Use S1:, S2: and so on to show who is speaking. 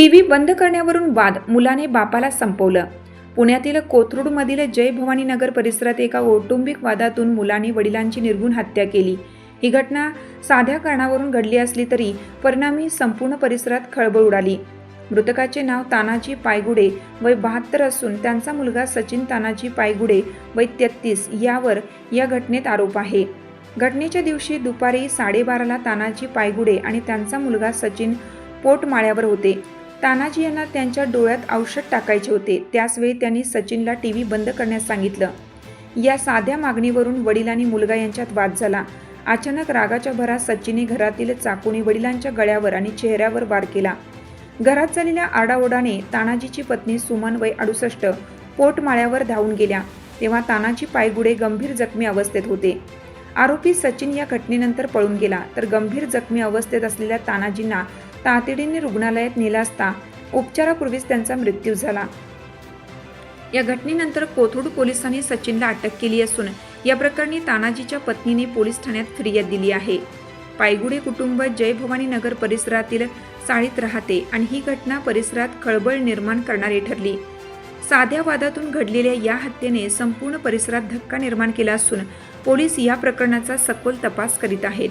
S1: TV बंद करण्यावरून वाद मुलाने बापाला संपवलं. पुण्यातील कोथरूडमधील जय भवानी नगर परिसरात एका कौटुंबिक वादातून मुलाने वडिलांची निर्गुण हत्या केली. ही घटना साध्या कारणावरून घडली असली तरी परिणामी संपूर्ण परिसरात खळबळ उडाली. मृतकाचे नाव तानाजी पायगुडे वय बहात्तर असून त्यांचा मुलगा सचिन तानाजी पायगुडे वय तेहतीस यावर या घटनेत आरोप आहे. घटनेच्या दिवशी दुपारी साडेबाराला तानाजी पायगुडे आणि त्यांचा मुलगा सचिन पोटमाळ्यावर होते. तानाजी यांना त्यांच्या डोळ्यात औषध टाकायचे होते. त्याचवेळी त्यांनी सचिनला टी व्ही बंद करण्यास सांगितलं. या साध्या मागणीवरून वडील आणि मुलगा यांच्यात वाद झाला. अचानक रागाच्या भरात सचिनने घरातील चाकूने वडिलांच्या गळ्यावर आणि चेहऱ्यावर वार केला. घरात झालेल्या आडाओडाने तानाजीची पत्नी सुमन वय अडुसष्ट पोटमाळ्यावर धावून गेल्या. तेव्हा तानाजी पायगुडे गंभीर जखमी अवस्थेत होते. आरोपी सचिन या घटनेनंतर पळून गेला. तर गंभीर जखमी अवस्थेत असलेल्या तानाजींना तातडीने रुग्णालयात नेला असता उपचारापूर्वीच त्यांचा मृत्यू झाला. या घटनेनंतर कोथरूड पोलिसांनी सचिनला अटक केली असून या प्रकरणी तानाजीच्या पत्नीने पोलीस ठाण्यात फिर्याद दिली आहे. पायगुडे कुटुंब जय भवानी नगर परिसरातील चाळीत राहते आणि ही घटना परिसरात खळबळ निर्माण करणारी ठरली. साध्या वादातून घडलेल्या या हत्येने संपूर्ण परिसरात धक्का निर्माण केला असून पोलीस या प्रकरणाचा सखोल तपास करीत आहेत.